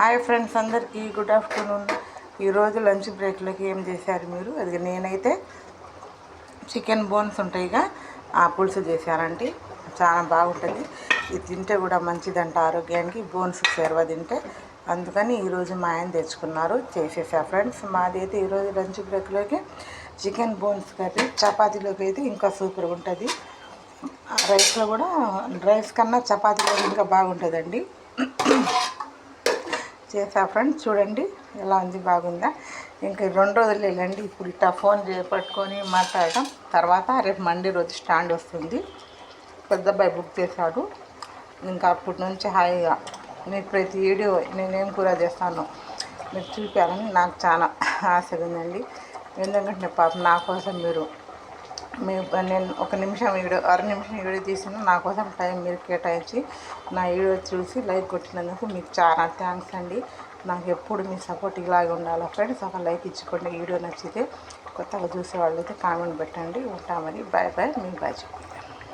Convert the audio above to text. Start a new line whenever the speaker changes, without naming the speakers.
Hi friends అందరికీ good afternoon ఈరోజు lunch బ్రేక్లోకి ఏం చేశారు మీరు? అది నేనైతే చికెన్ బోన్స్ ఉంటాయిగా ఆ పులుసు చేశానండి చాలా బాగుంటుంది. ఇది తింటే కూడా మంచిదంట ఆరోగ్యానికి బోన్స్ సేర్వ తింటే. అందుకని ఈరోజు మా ఆయన తెచ్చుకున్నారు చేసేసా ఫ్రెండ్స్ మాది అయితే ఈరోజు లంచ్ బ్రేక్లోకి చికెన్ బోన్స్ కర్రీ చపాతీలోకి అయితే ఇంకా సూపర్గా ఉంటుంది. రైస్లో కూడా రైస్ కన్నా చపాతీలో ఇంకా బాగుంటుందండి. చేసా ఫ్రెండ్స్. చూడండి ఎలా ఉంది బాగుందా. ఇంకా రెండు రోజులు వెళ్ళండి ఇప్పుడు ఇట్లా ఫోన్ పట్టుకొని మాట్లాడటం. తర్వాత రేపు మండే రోజు స్టాండ్ వస్తుంది. పెద్దబ్బాయి బుక్ చేశాడు. ఇంకా అప్పటి నుంచి హాయిగా మీకు ప్రతి వీడియో నేనేం కూర చేస్తాను మీరు చూపించాలని నాకు చాలా ఆశగా ఉందండి. ఎందుకంటే పాపం నా కోసం మీరు మీ నేను ఒక నిమిషం వీడియో అర నిమిషం వీడియో తీసిన నా కోసం టైం మీరు కేటాయించి నా వీడియో చూసి లైక్ కొట్టినందుకు మీకు చాలా థ్యాంక్స్ అండి. నాకు ఎప్పుడు మీ సపోర్ట్ ఇలాగే ఉండాలి ఫ్రెండ్స్? ఒక లైక్ ఇచ్చుకోండి. వీడియో నచ్చితే కొత్తగా చూసే వాళ్ళు అయితే కామెంట్ పెట్టండి. ఉంటామని బాయ్ బాయ్ మీ బాయ్ చెప్పండి